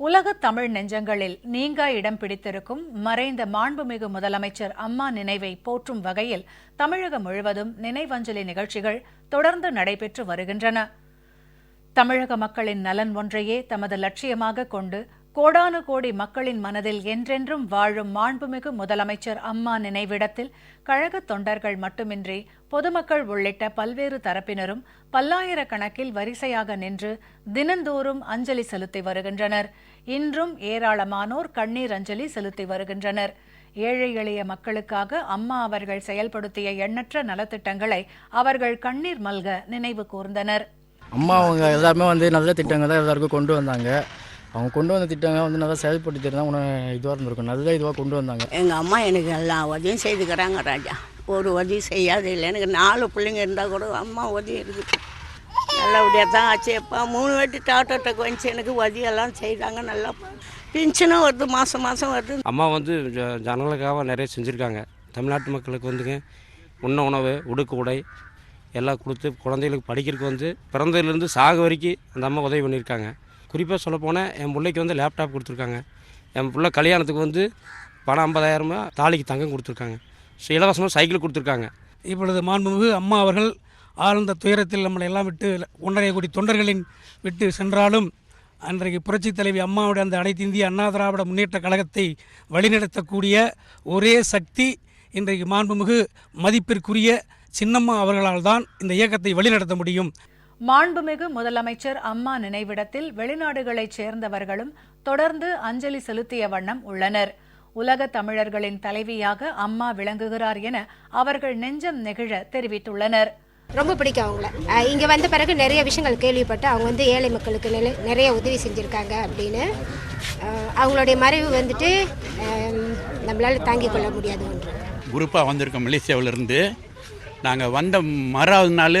உலக தமிழ் நெஞ்சங்களில் நீங்கா இடம் பிடித்திருக்கும் மறைந்த மாண்புமிகு முதலமைச்சர் அம்மா நினைவை போற்றும் வகையில் தமிழகம் முழுவதும் நினைவஞ்சலி நிகழ்ச்சிகள் தொடர்ந்து நடைபெற்று வருகின்றன. தமிழக மக்களின் நலன் ஒன்றையே தமது லட்சியமாக கொண்டு கோடானு கோடி மக்களின் மனதில் என்றென்றும் வாழும் மாண்புமிகு முதலமைச்சர் அம்மா நினைவிடத்தில் கழக தொண்டர்கள் மட்டுமின்றி பொதுமக்கள் உள்ளிட்ட பல்வேறு தரப்பினரும் பல்லாயிரக்கணக்கில் வரிசையாக நின்று தினந்தோறும் அஞ்சலி செலுத்தி வருகின்றனர். இன்றும் ஏராளமானோர் கண்ணீர் அஞ்சலி செலுத்தி வருகின்றனர். ஏழை எளிய மக்களுக்காக அம்மா அவர்கள் செயல்படுத்திய எண்ணற்ற நலத்திட்டங்களை அவர்கள் கண்ணீர் மல்க நினைவு கூர்ந்தனர். அம்மா அவங்க எல்லாருமே வந்து நல்ல திட்டங்கள் தான் எல்லாருக்கும் கொண்டு வந்தாங்க. அவங்க கொண்டு வந்த திட்டங்கள் வந்து நல்லா செயல்படுத்தி தான் உனக்கு இதுவாக இருந்திருக்கும் நல்ல இதுவாக கொண்டு வந்தாங்க. எங்கள் அம்மா எனக்கு எல்லா உதவியும் செய்துக்கிறாங்க ராஜா. ஒரு உதவி செய்யாது இல்லை. எனக்கு நாலு பிள்ளைங்க இருந்தால் கூட அம்மா உதவி இருக்குது. நல்லபடியாக தான் ஆச்சு. எப்போ மூணு வாட்டி டாட்டா வந்துச்சு. எனக்கு உதவியெல்லாம் செய்தாங்க. நல்லா பென்ஷனும் வருது. மாதம் மாதம் வருது. அம்மா வந்து ஜ- ஜனங்களுக்காக நிறைய செஞ்சுருக்காங்க. தமிழ்நாட்டு மக்களுக்கு வந்துங்க உண்ண உணவு உடுக்கு உடை எல்லாம் கொடுத்து குழந்தைகளுக்கு படிக்கிறதுக்கு வந்து பிறந்ததுலேருந்து சாக வரைக்கும் அந்த அம்மா உதவி பண்ணியிருக்காங்க. குறிப்பாக சொல்லப்போனால் என் பிள்ளைக்கு வந்து லேப்டாப் கொடுத்துருக்காங்க. என் பிள்ளை கல்யாணத்துக்கு வந்து பணம் ஐம்பதாயிரமா தாலிக்கு தங்கம் கொடுத்துருக்காங்க. ஸோ இலவசமாக சைக்கிள் கொடுத்துருக்காங்க. இப்பொழுது மாண்புமிகு அம்மா அவர்கள் ஆழ்ந்த துயரத்தில் நம்மளை எல்லாம் விட்டு ஒன்றரை கோடி தொண்டர்களின் விட்டு சென்றாலும் அன்றைக்கு புரட்சித் தலைவி அம்மாவுடைய அந்த அனைத்து இந்திய அண்ணா திராவிட முன்னேற்ற கழகத்தை வழிநடத்தக்கூடிய ஒரே சக்தி இன்றைக்கு மாண்புமிகு மதிப்பிற்குரிய சின்னம்மா அவர்களால் தான் இந்த இயக்கத்தை வழிநடத்த முடியும். மாண்புமிகு முதலமைச்சர் அம்மா நினைவிடத்தில் வெளிநாடுகளைச் சேர்ந்தவர்களும் தொடர்ந்து அஞ்சலி செலுத்திய வண்ணம் உள்ளனர். உலக தமிழர்களின் தலைவியாக அம்மா விளங்குகிறார் என அவர்கள் நெஞ்சம் நெகிழ தெரிவித்துள்ளனர். ரொம்ப பிடிக்கும் அவங்கள. இங்க வந்த பிறகு நிறைய விஷயங்கள் கேள்விப்பட்டு அவங்க வந்து ஏழை மக்களுக்கு நிலை நிறைய உதவி செஞ்சுருக்காங்க அப்படின்னு. அவங்களுடைய மறைவு வந்துட்டு நம்மளால தாங்கிக் கொள்ள முடியாத ஒன்று. குரூப்பாக வந்திருக்கோம் மலேசியாவிலேருந்து. நாங்கள் வந்த மறாவது நாள்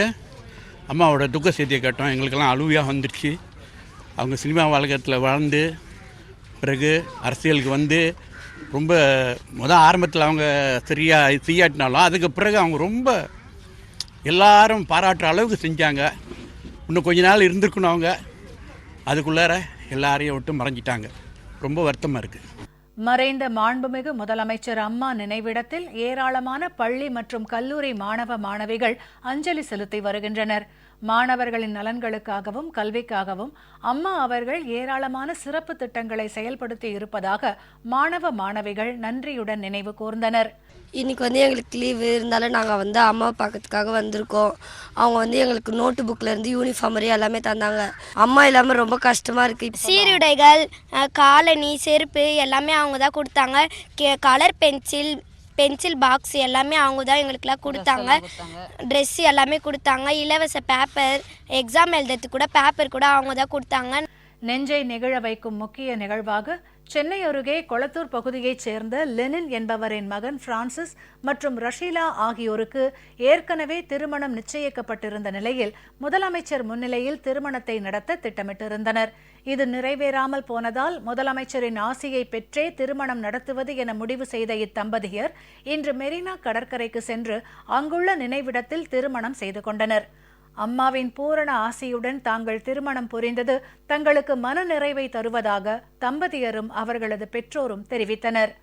அம்மாவோட துக்க செய்தியை கேட்டோம். எங்களுக்கெல்லாம் அழுவியாக வந்துடுச்சு. அவங்க சினிமா வாழ்க்கத்தில் வளர்ந்து பிறகு அரசியலுக்கு வந்து ரொம்ப முத ஆரம்பத்தில் அவங்க சரியாக செய்யாட்டினாலும் அதுக்கு பிறகு அவங்க ரொம்ப எல்லாரும் பாராட்டுற அளவுக்கு செஞ்சாங்க. இன்னும் கொஞ்ச நாள் இருந்திருக்கணும் அவங்க. அதுக்குள்ளார எல்லாரையும் விட்டு மறைஞ்சிட்டாங்க. ரொம்ப வருத்தமாக இருக்குது மறைந்த மாண்புமிகு முதலமைச்சர் அம்மா நினைவிடத்தில் ஏராளமான பள்ளி மற்றும் கல்லூரி மாணவ மாணவிகள் அஞ்சலி செலுத்தி வருகின்றனர். மாணவர்களின் நலன்களுக்காகவும் கல்விக்காகவும் அம்மா அவர்கள் ஏராளமான சிறப்பு திட்டங்களை செயல்படுத்தி இருப்பதாக மாணவ மாணவிகள் நன்றியுடன் நினைவு கூர்ந்தனர். இன்னைக்கு வந்து எங்களுக்கு லீவு இருந்தாலும் நாங்கள் வந்து அம்மா பார்க்கறதுக்காக வந்திருக்கோம். அவங்க வந்து எங்களுக்கு நோட்டு புக்கில் இருந்து யூனிஃபார்ம் வரையும் எல்லாமே தந்தாங்க. அம்மா இல்லாமல் ரொம்ப கஷ்டமாக இருக்குது சீருடைகள் காலணி செருப்பு எல்லாமே அவங்க தான் கொடுத்தாங்க. கே கலர் பென்சில் பென்சில் பாக்ஸ் எல்லாமே அவங்க தான் எங்களுக்குலாம் கொடுத்தாங்க. ட்ரெஸ் எல்லாமே கொடுத்தாங்க. இலவச பேப்பர் எக்ஸாம் எழுதுறதுக்கு கூட பேப்பர் கூட அவங்க தான் கொடுத்தாங்க. நெஞ்சை நெகிழ வைக்கும் முக்கிய நிகழ்வாக சென்னை அருகே கொளத்தூர் பகுதியைச் சேர்ந்த லெனின் என்பவரின் மகன் பிரான்சிஸ் மற்றும் ரஷீலா ஆகியோருக்கு ஏற்கனவே திருமணம் நிச்சயிக்கப்பட்டிருந்த நிலையில் முதலமைச்சர் முன்னிலையில் திருமணத்தை நடத்த திட்டமிட்டிருந்தனர். இது நிறைவேறாமல் போனதால் முதலமைச்சரின் ஆசையை பெற்றே திருமணம் நடத்துவது என முடிவு செய்த இத்தம்பதியர் இன்று மெரினா கடற்கரைக்கு சென்று அங்குள்ள நினைவிடத்தில் திருமணம் செய்து கொண்டனர். அம்மாவின் பூரண ஆசையுடன் தாங்கள் திருமணம் புரிந்தது தங்களுக்கு மன நிறைவை தருவதாக தம்பதியரும் அவர்களது பெற்றோரும் தெரிவித்தனர்